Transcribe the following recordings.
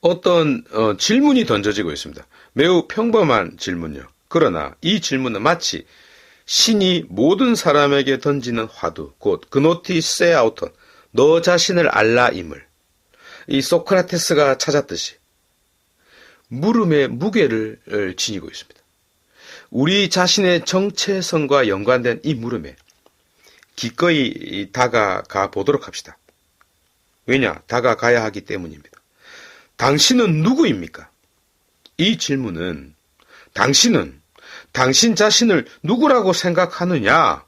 어떤 어, 질문이 던져지고 있습니다. 매우 평범한 질문요. 그러나 이 질문은 마치 신이 모든 사람에게 던지는 화두, 곧 그노티 세아우턴, 너 자신을 알라임을 이 소크라테스가 찾았듯이 물음의 무게를 어, 지니고 있습니다. 우리 자신의 정체성과 연관된 이 물음에 기꺼이 다가가 보도록 합시다. 왜냐? 다가가야 하기 때문입니다. 당신은 누구입니까? 이 질문은 당신은 당신 자신을 누구라고 생각하느냐?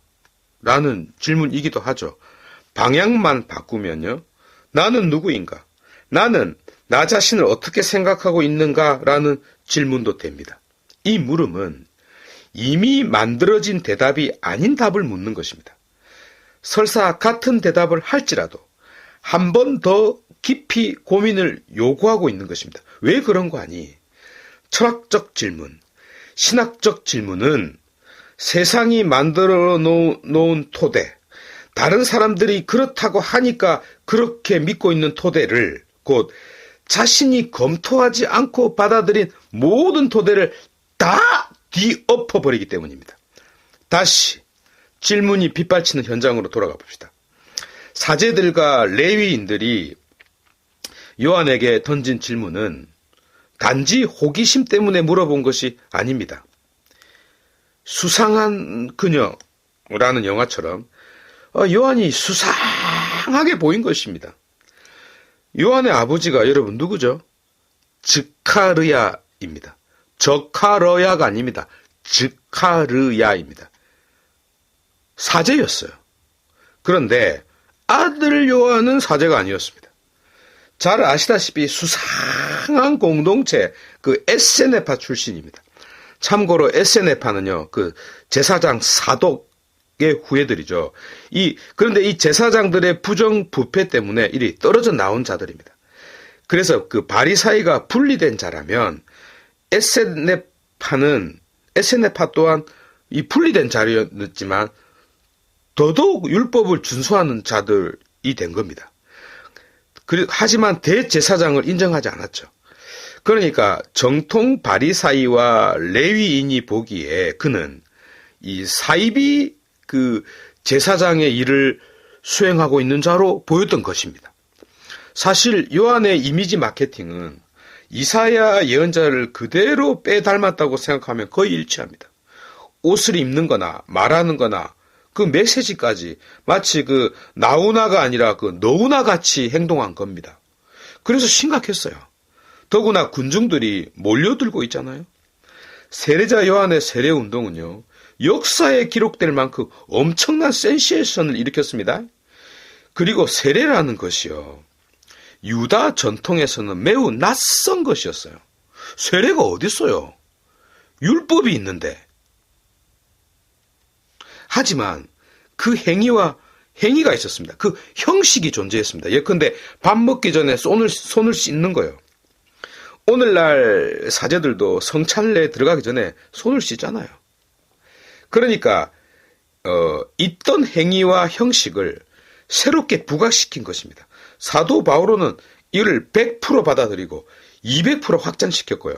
라는 질문이기도 하죠. 방향만 바꾸면요. 나는 누구인가? 나는 나 자신을 어떻게 생각하고 있는가? 라는 질문도 됩니다. 이 물음은 이미 만들어진 대답이 아닌 답을 묻는 것입니다. 설사 같은 대답을 할지라도 한 번 더 깊이 고민을 요구하고 있는 것입니다. 왜 그런 거 아니? 철학적 질문, 신학적 질문은 세상이 만들어 놓은 토대, 다른 사람들이 그렇다고 하니까 그렇게 믿고 있는 토대를 곧 자신이 검토하지 않고 받아들인 모든 토대를 다 뒤엎어버리기 때문입니다. 다시 질문이 빗발치는 현장으로 돌아가 봅시다. 사제들과 레위인들이 요한에게 던진 질문은 단지 호기심 때문에 물어본 것이 아닙니다. 수상한 그녀라는 영화처럼 어, 요한이 수상하게 보인 것입니다. 요한의 아버지가 여러분 누구죠? 즉카르야입니다. 저카러야가 아닙니다. 즉카르야입니다. 사제였어요. 그런데 아들 요한은 사제가 아니었습니다. 잘 아시다시피 수상한 공동체 그 에세네파 출신입니다. 참고로 에세네파는요 그 제사장 사독의 후예들이죠. 이 그런데 이 제사장들의 부정 부패 때문에 이리 떨어져 나온 자들입니다. 그래서 그 바리사이가 분리된 자라면 에세네파는 에세네파 또한 이 분리된 자리였지만 더더욱 율법을 준수하는 자들이 된 겁니다. 하지만 대제사장을 인정하지 않았죠. 그러니까 정통 바리사이와 레위인이 보기에 그는 이 사이비 그 제사장의 일을 수행하고 있는 자로 보였던 것입니다. 사실 요한의 이미지 마케팅은 이사야 예언자를 그대로 빼닮았다고 생각하면 거의 일치합니다. 옷을 입는 거나 말하는 거나 그 메시지까지 마치 그 나우나가 아니라 그 너우나 같이 행동한 겁니다. 그래서 심각했어요. 더구나 군중들이 몰려들고 있잖아요. 세례자 요한의 세례 운동은요. 역사에 기록될 만큼 엄청난 센시에이션을 일으켰습니다. 그리고 세례라는 것이요. 유다 전통에서는 매우 낯선 것이었어요. 세례가 어디 있어요? 율법이 있는데 하지만 그 행위와 행위가 있었습니다. 그 형식이 존재했습니다. 예컨대 밥 먹기 전에 손을, 손을 씻는 거예요. 오늘날 사제들도 성찬례에 들어가기 전에 손을 씻잖아요. 그러니까 어, 있던 행위와 형식을 새롭게 부각시킨 것입니다. 사도 바오로는 이를 100% 받아들이고 200% 확장시켰고요.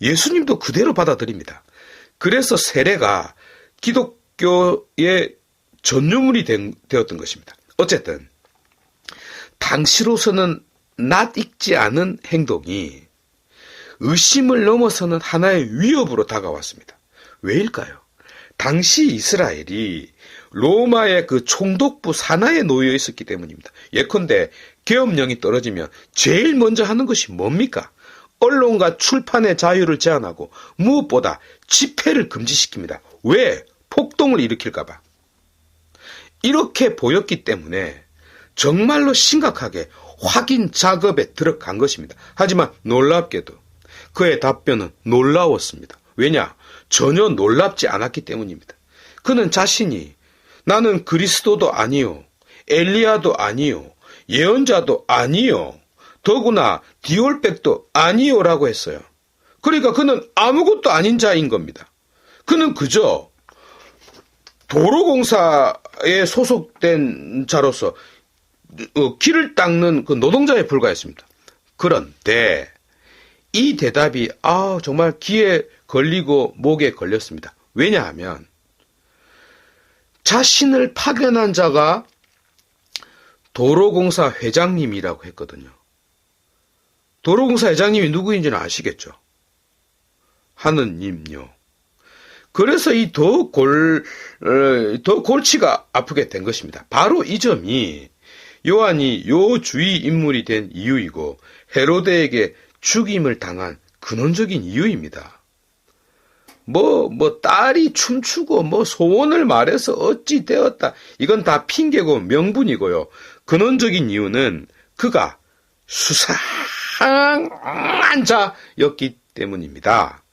예수님도 그대로 받아들입니다. 그래서 세례가 기독 교의 전유물이 된, 되었던 것입니다. 어쨌든 당시로서는 낯익지 않은 행동이 의심을 넘어서는 하나의 위협으로 다가왔습니다. 왜일까요? 당시 이스라엘이 로마의 그 총독부 산하에 놓여 있었기 때문입니다. 예컨대 계엄령이 떨어지면 제일 먼저 하는 것이 뭡니까? 언론과 출판의 자유를 제한하고 무엇보다 집회를 금지시킵니다. 왜? 폭동을 일으킬까봐. 이렇게 보였기 때문에 정말로 심각하게 확인 작업에 들어간 것입니다. 하지만 놀랍게도 그의 답변은 놀라웠습니다. 왜냐? 전혀 놀랍지 않았기 때문입니다. 그는 자신이 나는 그리스도도 아니요, 엘리야도 아니요, 예언자도 아니요, 더구나 디올백도 아니요라고 했어요. 그러니까 그는 아무것도 아닌 자인 겁니다. 그는 그저 도로공사에 소속된 자로서 어, 길을 닦는 그 노동자에 불과했습니다. 그런데 이 대답이 아 정말 귀에 걸리고 목에 걸렸습니다. 왜냐하면 자신을 파견한 자가 도로공사 회장님이라고 했거든요. 도로공사 회장님이 누구인지는 아시겠죠? 하느님요. 그래서 이 더 골, 어, 더 골치가 아프게 된 것입니다. 바로 이 점이 요한이 요 주의 인물이 된 이유이고 헤로데에게 죽임을 당한 근원적인 이유입니다. 뭐, 뭐, 딸이 춤추고, 뭐, 소원을 말해서 어찌 되었다. 이건 다 핑계고 명분이고요. 근원적인 이유는 그가 수상한 자였기 때문입니다.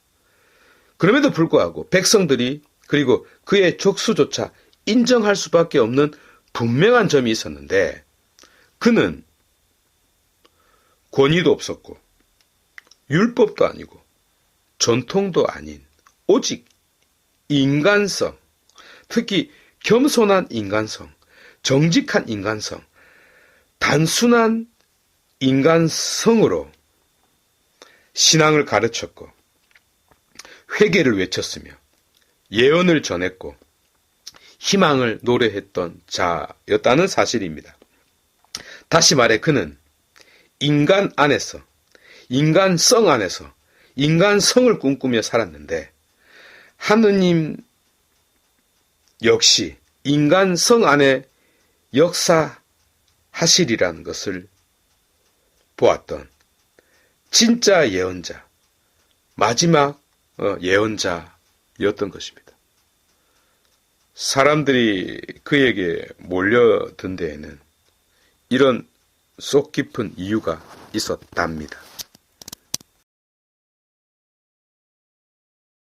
그럼에도 불구하고 백성들이 그리고 그의 족수조차 인정할 수밖에 없는 분명한 점이 있었는데 그는 권위도 없었고 율법도 아니고 전통도 아닌 오직 인간성, 특히 겸손한 인간성, 정직한 인간성, 단순한 인간성으로 신앙을 가르쳤고 회개를 외쳤으며 예언을 전했고 희망을 노래했던 자였다는 사실입니다. 다시 말해 그는 인간 안에서 인간성 안에서 인간성을 꿈꾸며 살았는데 하느님 역시 인간성 안에 역사하시리라는 것을 보았던 진짜 예언자, 마지막 어, 예언자였던 것입니다. 사람들이 그에게 몰려든 데에는 이런 속 깊은 이유가 있었답니다.